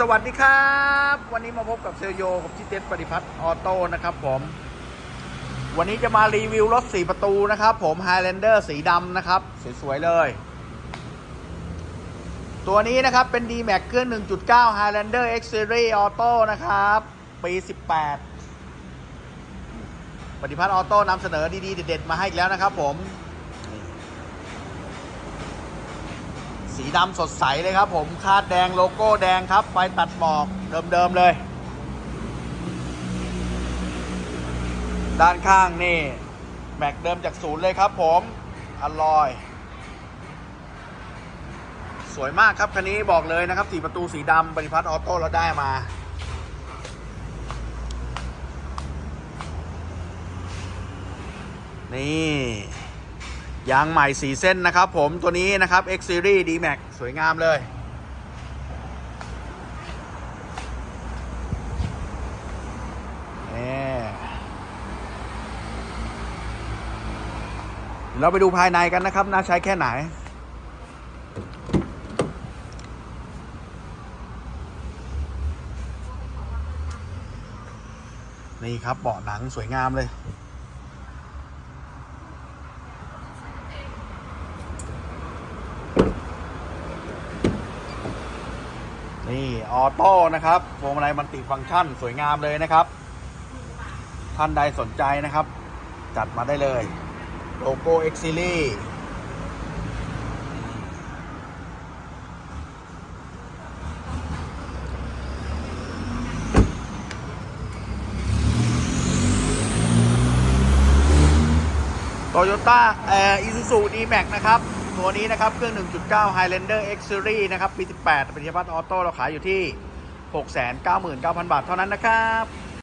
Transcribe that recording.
สวัสดีครับ วันนี้มาพบกับเซลโยกับที่เต็ดปฏิพัฒน์ออโต้นะครับผม วันนี้จะมารีวิวรถ4ประตูนะครับผม Highlander สีดำนะครับ สวยๆเลย ตัวนี้นะครับเป็น D-Max เครื่อง 1.9 Highlander X Series Auto นะครับ ปี 18 ปฏิพัฒน์ออโต้นำเสนอดีๆ เด็ดๆ มาให้อีกแล้วนะครับผม สีดำสดใสเลยครับผมคาดแดงโลโก้แดงครับไฟตัดหมอกเดิมๆเลย ด้านข้างนี่ แม็กเดิมจากศูนย์เลยครับผมอลอย สวยมากครับคันนี้บอกเลยนะครับสีประตูสีดำบริพัตรออโต้เราได้มานี่ ยางใหม่สีเส้นนะครับผมตัวนี้นะครับ X Series D Max สวยงามเลย เราไปดูภายในกันนะครับ น่าใช้แค่ไหนนี่ครับเบาะหนังสวยงามเลย นี่ออโต้นะครับพวงมาลัยมันติฟังก์ชัน สวยงามเลยนะครับ ท่านใดสนใจนะครับ จัดมาได้เลย โลโก้ X Series โตโยต้าเอ่ออีซูซูดีแม็กนะครับ ตัวนี้นะครับ เครื่อง 1.9 Highlander X Series นะครับ ปี 18ปฏิพัฒน์ออโต้เราขายอยู่ที่ 699,000 บาทเท่านั้นนะครับ